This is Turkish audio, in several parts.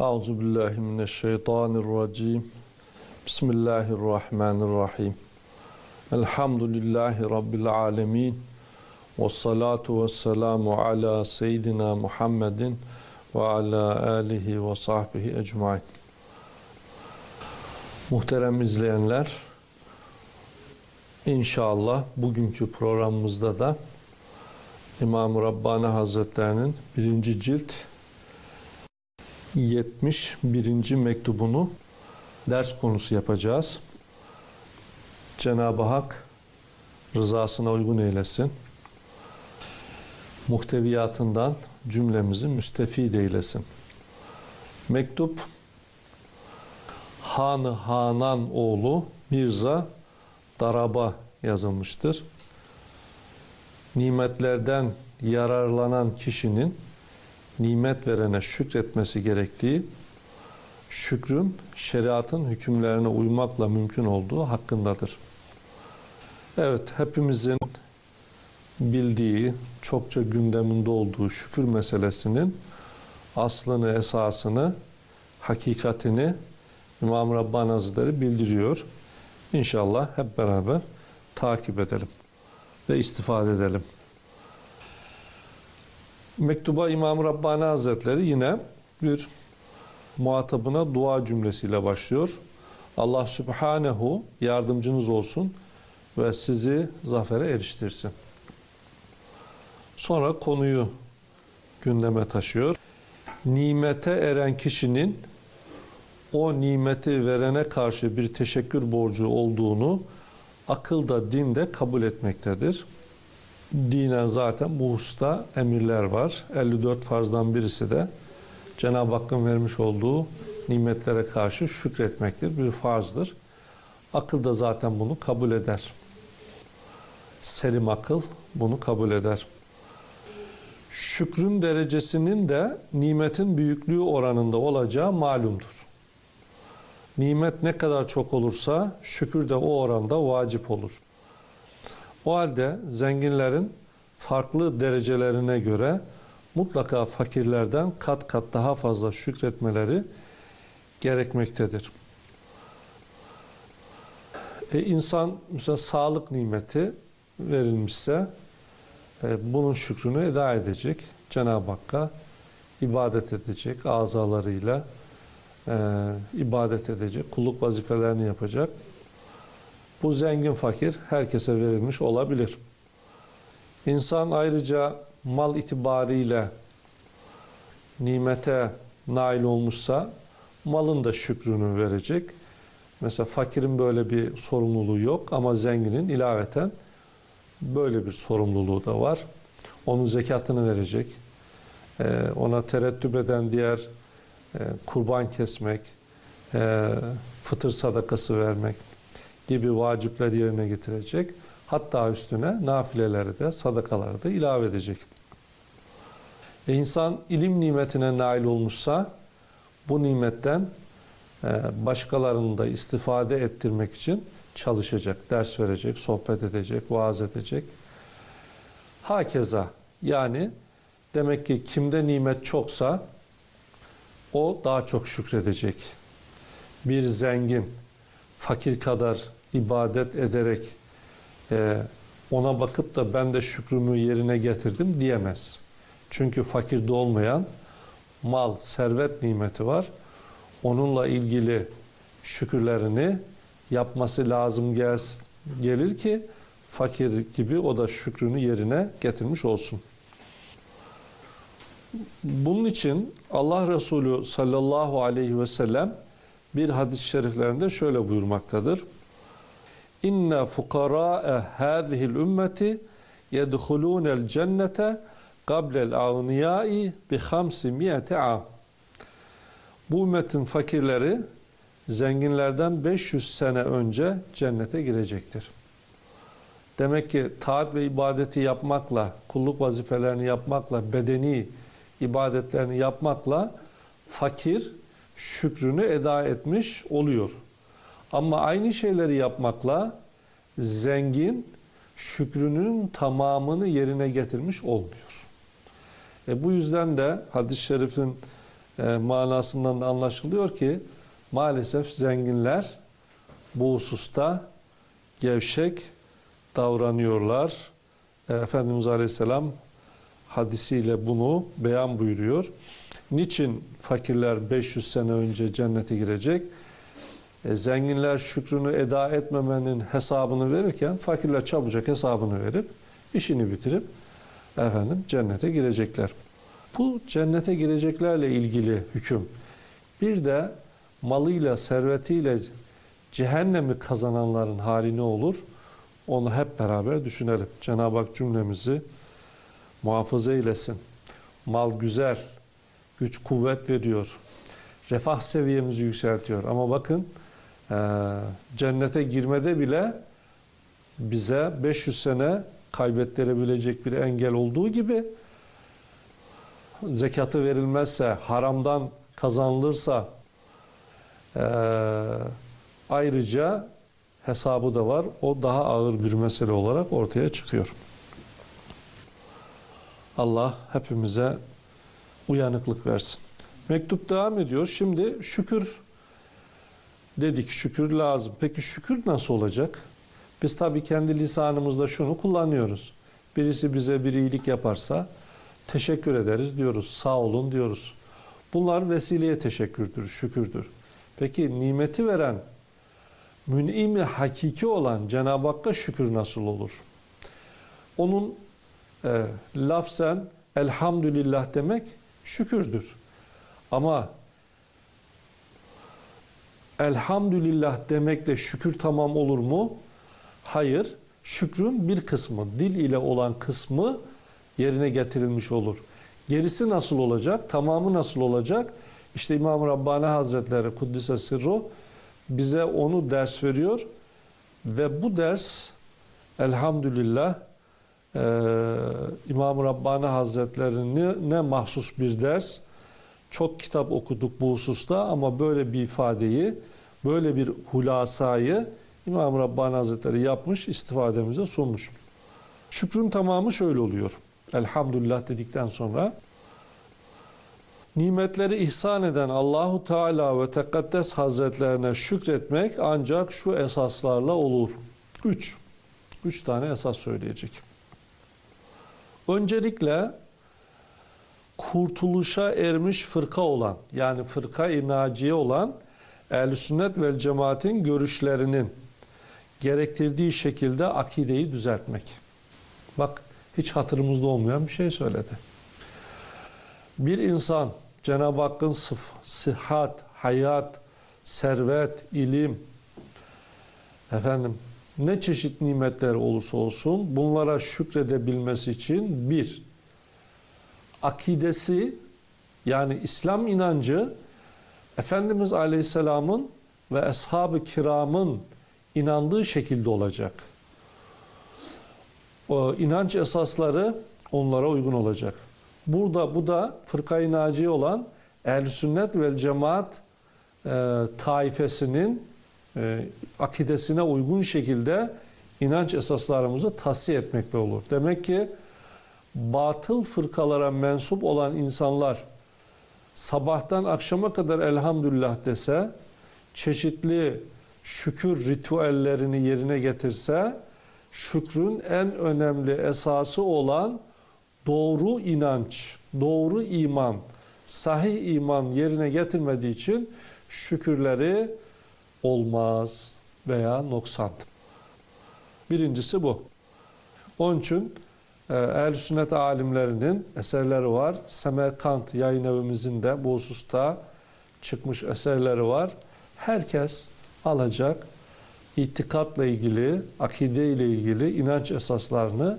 Euzu billahi mineşşeytanirracim. Bismillahirrahmanirrahim. Elhamdülillahi rabbil alamin. Ves salatu vesselamu ala seyyidina Muhammedin ve ala alihi ve sahbihi ecmaîn. Muhterem izleyenler, inşallah bugünkü programımızda da İmam-ı Rabbani Hazretlerinin birinci cilt 71. mektubunu ders konusu yapacağız. Cenab-ı Hak rızasına uygun eylesin. Muhteviyatından cümlemizi müstefid eylesin. Mektup Hanı Hanan oğlu Mirza Daraba yazılmıştır. Nimetlerden yararlanan kişinin nimet verene şükretmesi gerektiği, şükrün şeriatın hükümlerine uymakla mümkün olduğu hakkındadır. Evet, hepimizin bildiği, çokça gündeminde olduğu şükür meselesinin aslını, esasını, hakikatini İmam Rabbani Hazretleri bildiriyor. İnşallah hep beraber takip edelim ve istifade edelim. Mektuba İmam Rabbani Hazretleri yine bir muhatabına dua cümlesiyle başlıyor. Allah Subhanehu yardımcınız olsun ve sizi zafere eriştirsin. Sonra konuyu gündeme taşıyor. Nimete eren kişinin o nimeti verene karşı bir teşekkür borcu olduğunu akılda, dinde kabul etmektedir. Dinen zaten bu hususta emirler var. 54 farzdan birisi de Cenab-ı Hakk'ın vermiş olduğu nimetlere karşı şükretmektir. Bir farzdır. Akıl da zaten bunu kabul eder. Selim akıl bunu kabul eder. Şükrün derecesinin de nimetin büyüklüğü oranında olacağı malumdur. Nimet ne kadar çok olursa şükür de o oranda vacip olur. O halde zenginlerin farklı derecelerine göre mutlaka fakirlerden kat kat daha fazla şükretmeleri gerekmektedir. E, insan mesela sağlık nimeti verilmişse e, bunun şükrünü eda edecek. Cenab-ı Hakk'a ibadet edecek azalarıyla e, ibadet edecek, kulluk vazifelerini yapacak. Bu zengin fakir herkese verilmiş olabilir. İnsan ayrıca mal itibariyle nimete nail olmuşsa malın da şükrünü verecek. Mesela fakirin böyle bir sorumluluğu yok ama zenginin ilaveten böyle bir sorumluluğu da var. Onun zekatını verecek. Ee, ona tereddüt eden diğer e, kurban kesmek, e, fıtır sadakası vermek gibi vacipler yerine getirecek. Hatta üstüne nafileleri de sadakaları da ilave edecek. E insan ilim nimetine nail olmuşsa bu nimetten e, başkalarını da istifade ettirmek için çalışacak, ders verecek, sohbet edecek, vaaz edecek. Hakeza yani demek ki kimde nimet çoksa o daha çok şükredecek. Bir zengin fakir kadar ibadet ederek e, ona bakıp da ben de şükrümü yerine getirdim diyemez. Çünkü fakirde olmayan mal, servet nimeti var. Onunla ilgili şükürlerini yapması lazım gel, gelir ki fakir gibi o da şükrünü yerine getirmiş olsun. Bunun için Allah Resulü sallallahu aleyhi ve sellem bir hadis-i şeriflerinde şöyle buyurmaktadır. İnne fukara'e hâzihil ümmeti yedhulûnel cennete qablel ağniyâi bi hamsi miyeti am. Bu ümmetin fakirleri zenginlerden 500 sene önce cennete girecektir. Demek ki taat ve ibadeti yapmakla, kulluk vazifelerini yapmakla, bedeni ibadetlerini yapmakla fakir şükrünü eda etmiş oluyor. Ama aynı şeyleri yapmakla zengin şükrünün tamamını yerine getirmiş olmuyor. E bu yüzden de hadis-i şerifin e, manasından da anlaşılıyor ki maalesef zenginler bu hususta gevşek davranıyorlar. E, Efendimiz Aleyhisselam hadisiyle bunu beyan buyuruyor. Niçin fakirler 500 sene önce cennete girecek? E, zenginler şükrünü eda etmemenin hesabını verirken fakirler çabucak hesabını verip işini bitirip efendim cennete girecekler. Bu cennete gireceklerle ilgili hüküm. Bir de malıyla, servetiyle cehennemi kazananların hali ne olur? Onu hep beraber düşünelim. Cenab-ı Hak cümlemizi muhafaza eylesin. Mal güzel, güç kuvvet veriyor. Refah seviyemizi yükseltiyor. Ama bakın e, cennete girmede bile bize 500 sene kaybettirebilecek bir engel olduğu gibi zekatı verilmezse, haramdan kazanılırsa e, ayrıca hesabı da var. O daha ağır bir mesele olarak ortaya çıkıyor. Allah hepimize uyanıklık versin. Mektup devam ediyor. Şimdi şükür dedik. Şükür lazım. Peki şükür nasıl olacak? Biz tabii kendi lisanımızda şunu kullanıyoruz. Birisi bize bir iyilik yaparsa teşekkür ederiz diyoruz. Sağ olun diyoruz. Bunlar vesileye teşekkürdür, şükürdür. Peki nimeti veren, mün'imi hakiki olan Cenab-ı Hakk'a şükür nasıl olur? Onun e, lafzen elhamdülillah demek şükürdür. Ama elhamdülillah demekle şükür tamam olur mu? Hayır. Şükrün bir kısmı, dil ile olan kısmı yerine getirilmiş olur. Gerisi nasıl olacak? Tamamı nasıl olacak? İşte İmam Rabbani Hazretleri Kuddise Sirru bize onu ders veriyor ve bu ders elhamdülillah e, İmam Rabbani Hazretlerine ne mahsus bir ders. Çok kitap okuduk bu hususta ama böyle bir ifadeyi, böyle bir hulasayı İmam Rabbani Hazretleri yapmış, istifademize sunmuş. Şükrün tamamı şöyle oluyor. Elhamdülillah dedikten sonra nimetleri ihsan eden Allahu Teala ve Tekaddes Hazretlerine şükretmek ancak şu esaslarla olur. Üç. Üç tane esas söyleyecek. Öncelikle kurtuluşa ermiş fırka olan yani fırka-i olan ehl sünnet vel cemaatin görüşlerinin gerektirdiği şekilde akideyi düzeltmek. Bak hiç hatırımızda olmayan bir şey söyledi. Bir insan Cenab-ı Hakk'ın sıf, sıhhat, hayat, servet, ilim, efendim ne çeşit nimetler olursa olsun bunlara şükredebilmesi için bir, akidesi yani İslam inancı Efendimiz Aleyhisselam'ın ve Ashab-ı Kiram'ın inandığı şekilde olacak. O inanç esasları onlara uygun olacak. Burada bu da fırkayı naci olan ehl sünnet ve cemaat e, taifesinin e, akidesine uygun şekilde inanç esaslarımızı tahsiye etmekle olur. Demek ki batıl fırkalara mensup olan insanlar sabahtan akşama kadar elhamdülillah dese, çeşitli şükür ritüellerini yerine getirse, şükrün en önemli esası olan doğru inanç, doğru iman, sahih iman yerine getirmediği için şükürleri olmaz veya noksan. Birincisi bu. Onun için ehl sünnet alimlerinin eserleri var. Semerkant yayın evimizin de bu hususta çıkmış eserleri var. Herkes alacak itikatla ilgili, akide ile ilgili inanç esaslarını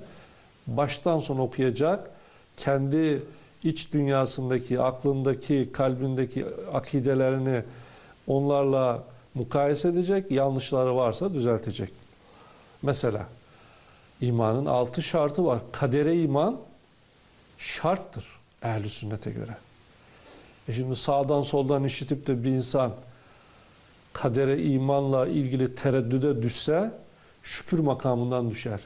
baştan sona okuyacak. Kendi iç dünyasındaki, aklındaki, kalbindeki akidelerini onlarla mukayese edecek. Yanlışları varsa düzeltecek. Mesela imanın altı şartı var. Kadere iman şarttır ehli sünnete göre. E şimdi sağdan soldan işitip de bir insan kadere imanla ilgili tereddüde düşse şükür makamından düşer.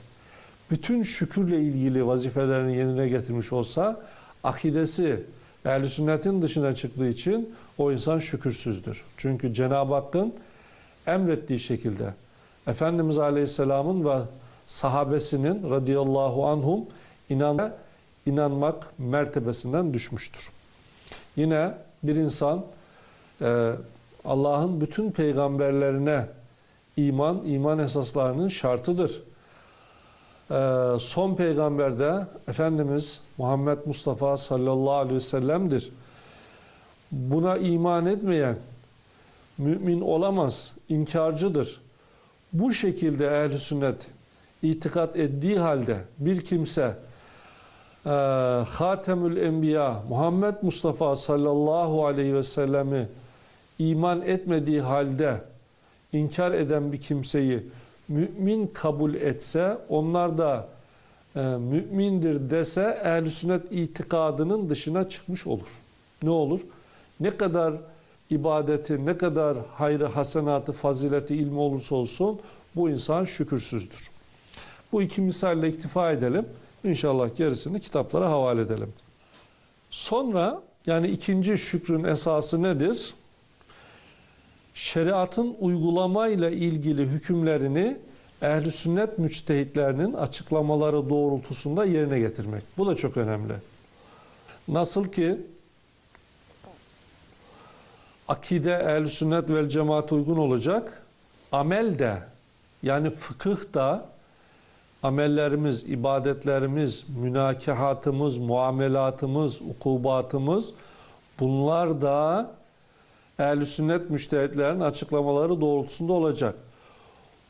Bütün şükürle ilgili vazifelerini yerine getirmiş olsa akidesi Ehl-i sünnetin dışına çıktığı için o insan şükürsüzdür. Çünkü Cenab-ı Hakk'ın emrettiği şekilde Efendimiz Aleyhisselam'ın ve sahabesinin radıyallahu anhum inan, inanmak mertebesinden düşmüştür. Yine bir insan e, Allah'ın bütün peygamberlerine iman, iman esaslarının şartıdır. E, son peygamber de Efendimiz Muhammed Mustafa sallallahu aleyhi ve sellem'dir. Buna iman etmeyen mümin olamaz, inkarcıdır. Bu şekilde ehl sünnet itikat ettiği halde bir kimse e, Hatemül Enbiya Muhammed Mustafa sallallahu aleyhi ve sellemi iman etmediği halde inkar eden bir kimseyi mümin kabul etse onlar da e, mümindir dese ehl sünnet itikadının dışına çıkmış olur. Ne olur? Ne kadar ibadeti, ne kadar hayrı, hasenatı, fazileti, ilmi olursa olsun bu insan şükürsüzdür. Bu iki misalle iktifa edelim. İnşallah gerisini kitaplara havale edelim. Sonra yani ikinci şükrün esası nedir? Şeriatın uygulamayla ilgili hükümlerini ehli sünnet müçtehitlerinin açıklamaları doğrultusunda yerine getirmek. Bu da çok önemli. Nasıl ki akide ehl sünnet vel cemaat uygun olacak. Amel de yani fıkıh da amellerimiz, ibadetlerimiz, münakahatımız, muamelatımız, ukubatımız bunlar da ehl sünnet müştehitlerin açıklamaları doğrultusunda olacak.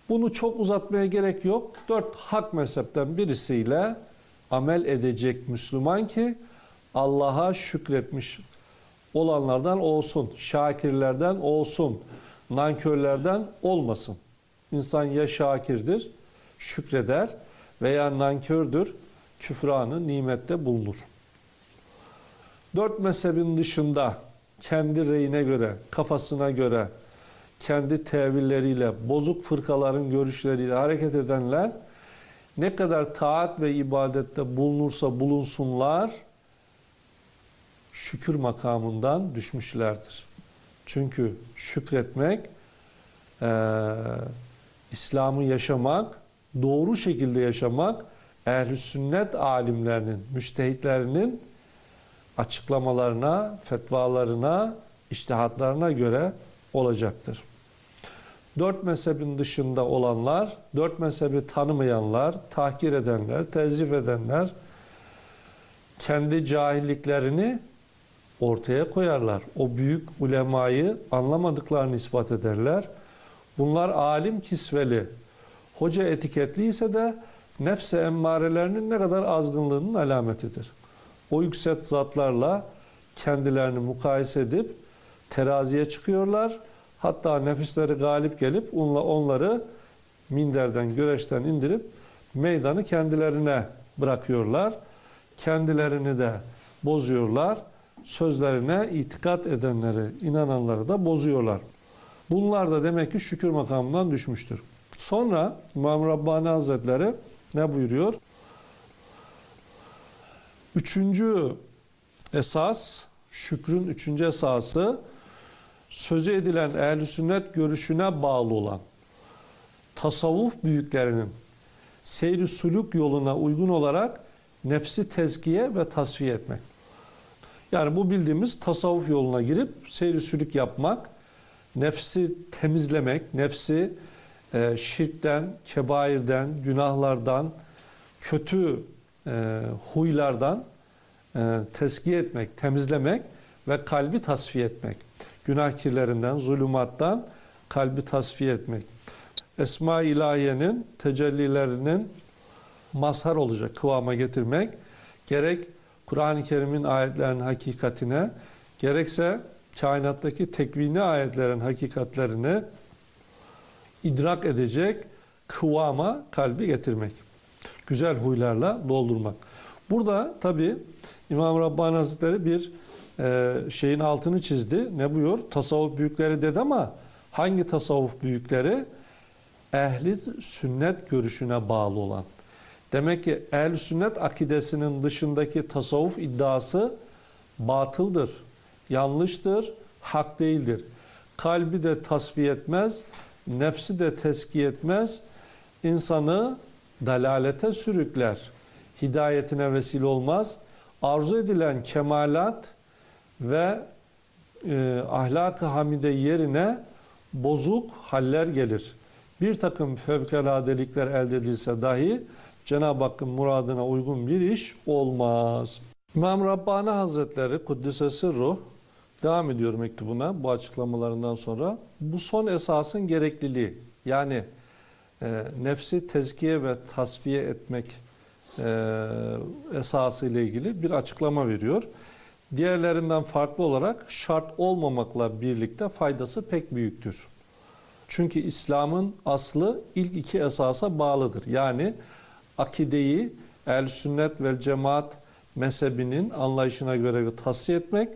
Bunu çok uzatmaya gerek yok. Dört hak mezhepten birisiyle amel edecek Müslüman ki Allah'a şükretmiş olanlardan olsun, şakirlerden olsun, nankörlerden olmasın. İnsan ya şakirdir, şükreder veya nankördür, küfranı nimette bulunur. Dört mezhebin dışında kendi reyine göre, kafasına göre, kendi tevilleriyle, bozuk fırkaların görüşleriyle hareket edenler ne kadar taat ve ibadette bulunursa bulunsunlar, şükür makamından düşmüşlerdir. Çünkü şükretmek, e, İslam'ı yaşamak, doğru şekilde yaşamak, ehl sünnet alimlerinin, müştehitlerinin açıklamalarına, fetvalarına, iştihatlarına göre olacaktır. Dört mezhebin dışında olanlar, dört mezhebi tanımayanlar, tahkir edenler, tezif edenler kendi cahilliklerini ortaya koyarlar. O büyük ulemayı anlamadıklarını ispat ederler. Bunlar alim kisveli, hoca etiketli ise de nefse emmarelerinin ne kadar azgınlığının alametidir. O yüksek zatlarla kendilerini mukayese edip teraziye çıkıyorlar. Hatta nefisleri galip gelip onları minderden, güreşten indirip meydanı kendilerine bırakıyorlar. Kendilerini de bozuyorlar sözlerine itikat edenleri, inananları da bozuyorlar. Bunlar da demek ki şükür makamından düşmüştür. Sonra İmam Rabbani Hazretleri ne buyuruyor? Üçüncü esas, şükrün üçüncü esası sözü edilen ehl sünnet görüşüne bağlı olan tasavvuf büyüklerinin seyri suluk yoluna uygun olarak nefsi tezkiye ve tasfiye etmek. Yani bu bildiğimiz tasavvuf yoluna girip seyri sülük yapmak, nefsi temizlemek, nefsi e, şirkten, kebairden, günahlardan, kötü e, huylardan e, teskiye etmek, temizlemek ve kalbi tasfiye etmek. Günah kirlerinden, zulümattan kalbi tasfiye etmek. Esma-i İlahiye'nin tecellilerinin mazhar olacak kıvama getirmek gerek Kur'an-ı Kerim'in ayetlerinin hakikatine gerekse kainattaki tekvini ayetlerin hakikatlerini idrak edecek kıvama kalbi getirmek. Güzel huylarla doldurmak. Burada tabi İmam Rabbani Hazretleri bir e, şeyin altını çizdi. Ne buyuyor? Tasavvuf büyükleri dedi ama hangi tasavvuf büyükleri? Ehli sünnet görüşüne bağlı olan. Demek ki ehl sünnet akidesinin dışındaki tasavvuf iddiası batıldır, yanlıştır, hak değildir. Kalbi de tasfiye etmez, nefsi de teskiye etmez, insanı dalalete sürükler, hidayetine vesile olmaz. Arzu edilen kemalat ve e, ahlak-ı hamide yerine bozuk haller gelir. Bir takım fevkaladelikler elde edilse dahi Cenab-ı Hakk'ın muradına uygun bir iş olmaz. İmam Rabbani Hazretleri Kuddisesi Ruh devam ediyor mektubuna bu açıklamalarından sonra. Bu son esasın gerekliliği yani e, nefsi tezkiye ve tasfiye etmek e, esası ile ilgili bir açıklama veriyor. Diğerlerinden farklı olarak şart olmamakla birlikte faydası pek büyüktür. Çünkü İslam'ın aslı ilk iki esasa bağlıdır. Yani akideyi el sünnet ve cemaat mezhebinin anlayışına göre tahsiye etmek,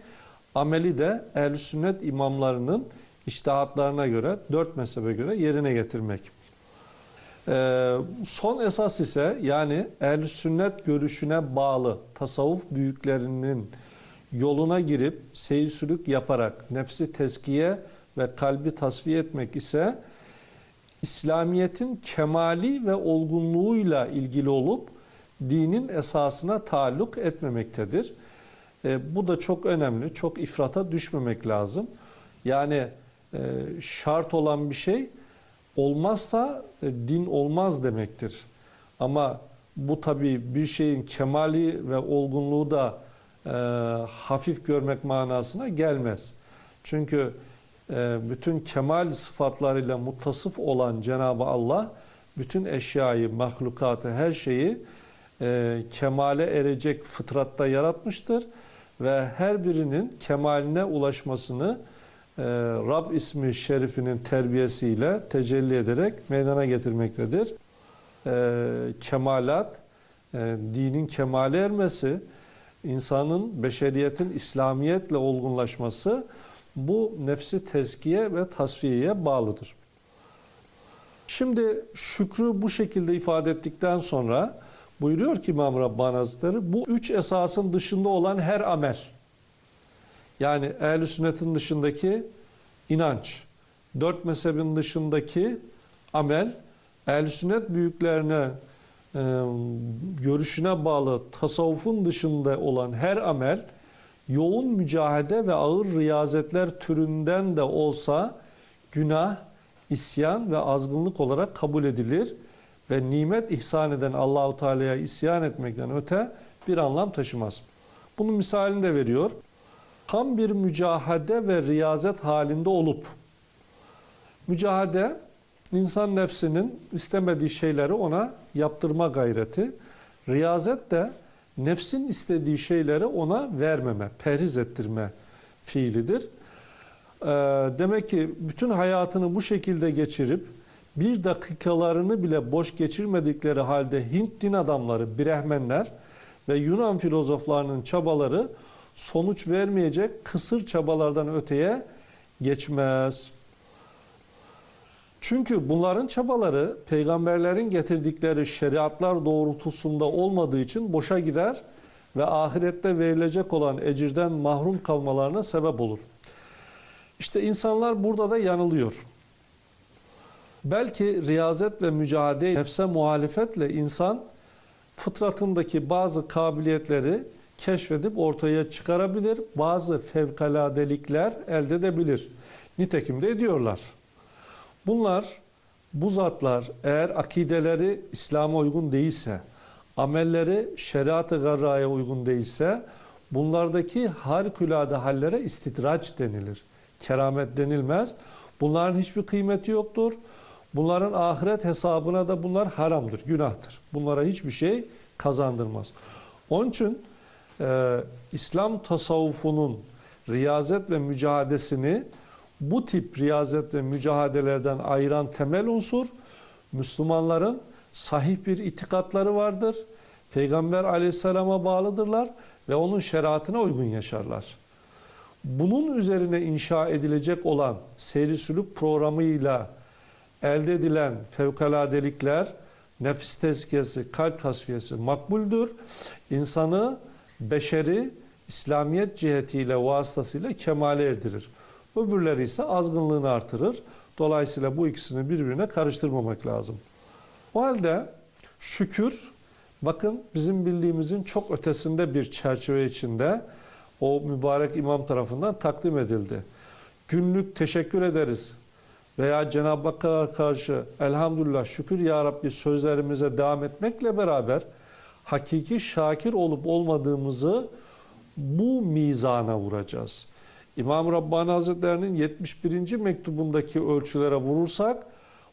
ameli de el sünnet imamlarının iştihatlarına göre, dört mezhebe göre yerine getirmek. Ee, son esas ise yani el sünnet görüşüne bağlı tasavvuf büyüklerinin yoluna girip seyisülük yaparak nefsi teskiye ve kalbi tasfiye etmek ise İslamiyet'in kemali ve olgunluğuyla ilgili olup dinin esasına taalluk etmemektedir. E, bu da çok önemli. Çok ifrata düşmemek lazım. Yani e, şart olan bir şey olmazsa e, din olmaz demektir. Ama bu tabii bir şeyin kemali ve olgunluğu da e, hafif görmek manasına gelmez. Çünkü e, bütün kemal sıfatlarıyla muttasıf olan Cenab-ı Allah bütün eşyayı, mahlukatı, her şeyi e, kemale erecek fıtratta yaratmıştır ve her birinin kemaline ulaşmasını e, Rab ismi şerifinin terbiyesiyle tecelli ederek meydana getirmektedir. E, kemalat, e, dinin kemale ermesi, insanın, beşeriyetin İslamiyetle olgunlaşması bu nefsi tezkiye ve tasfiyeye bağlıdır. Şimdi şükrü bu şekilde ifade ettikten sonra buyuruyor ki İmam Rabbani Hazretleri bu üç esasın dışında olan her amel yani ehl sünnetin dışındaki inanç, dört mezhebin dışındaki amel, ehl sünnet büyüklerine e, görüşüne bağlı tasavvufun dışında olan her amel yoğun mücahede ve ağır riyazetler türünden de olsa günah, isyan ve azgınlık olarak kabul edilir ve nimet ihsan eden Allahu Teala'ya isyan etmekten öte bir anlam taşımaz. Bunun misalini de veriyor. Tam bir mücahede ve riyazet halinde olup mücahede insan nefsinin istemediği şeyleri ona yaptırma gayreti. Riyazet de nefsin istediği şeyleri ona vermeme, perhiz ettirme fiilidir. Ee, demek ki bütün hayatını bu şekilde geçirip bir dakikalarını bile boş geçirmedikleri halde Hint din adamları, Brehmenler ve Yunan filozoflarının çabaları sonuç vermeyecek kısır çabalardan öteye geçmez. Çünkü bunların çabaları peygamberlerin getirdikleri şeriatlar doğrultusunda olmadığı için boşa gider ve ahirette verilecek olan ecirden mahrum kalmalarına sebep olur. İşte insanlar burada da yanılıyor. Belki riyazet ve mücadele nefse muhalefetle insan fıtratındaki bazı kabiliyetleri keşfedip ortaya çıkarabilir. Bazı fevkaladelikler elde edebilir. Nitekim de ediyorlar. Bunlar, bu zatlar eğer akideleri İslam'a uygun değilse, amelleri şeriat-ı garraya uygun değilse, bunlardaki harikulade hallere istidraç denilir. Keramet denilmez. Bunların hiçbir kıymeti yoktur. Bunların ahiret hesabına da bunlar haramdır, günahtır. Bunlara hiçbir şey kazandırmaz. Onun için e, İslam tasavvufunun riyazet ve mücadesini bu tip riyazet ve mücadelerden ayıran temel unsur Müslümanların sahih bir itikatları vardır. Peygamber aleyhisselama bağlıdırlar ve onun şeriatına uygun yaşarlar. Bunun üzerine inşa edilecek olan seyri sülük programıyla elde edilen fevkaladelikler, nefis tezkiyesi, kalp tasfiyesi makbuldür. İnsanı beşeri İslamiyet cihetiyle vasıtasıyla kemale erdirir. Öbürleri ise azgınlığını artırır. Dolayısıyla bu ikisini birbirine karıştırmamak lazım. O halde şükür bakın bizim bildiğimizin çok ötesinde bir çerçeve içinde o mübarek imam tarafından takdim edildi. Günlük teşekkür ederiz veya Cenab-ı Hakk'a karşı elhamdülillah şükür ya Rabbi sözlerimize devam etmekle beraber hakiki şakir olup olmadığımızı bu mizana vuracağız. İmam Rabbani Hazretleri'nin 71. mektubundaki ölçülere vurursak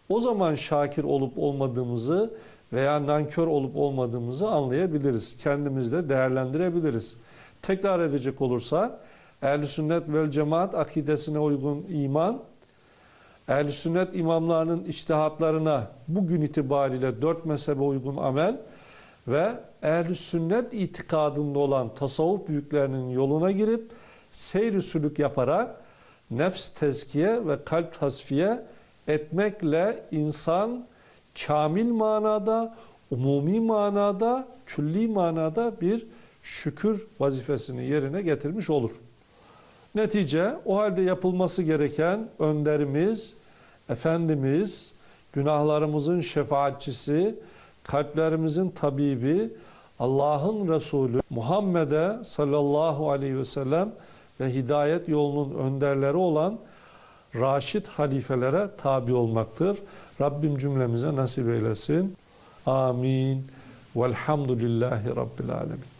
o zaman şakir olup olmadığımızı veya nankör olup olmadığımızı anlayabiliriz. Kendimizde değerlendirebiliriz. Tekrar edecek olursak ehl sünnet vel cemaat akidesine uygun iman, ehl sünnet imamlarının içtihatlarına bugün itibariyle dört mezhebe uygun amel ve ehl sünnet itikadında olan tasavvuf büyüklerinin yoluna girip seyri sülük yaparak nefs tezkiye ve kalp tasfiye etmekle insan kamil manada, umumi manada, külli manada bir şükür vazifesini yerine getirmiş olur. Netice o halde yapılması gereken önderimiz, Efendimiz, günahlarımızın şefaatçisi, kalplerimizin tabibi, Allah'ın Resulü Muhammed'e sallallahu aleyhi ve sellem ve hidayet yolunun önderleri olan Raşid halifelere tabi olmaktır. Rabbim cümlemize nasip eylesin. Amin. Velhamdülillahi Rabbil Alemin.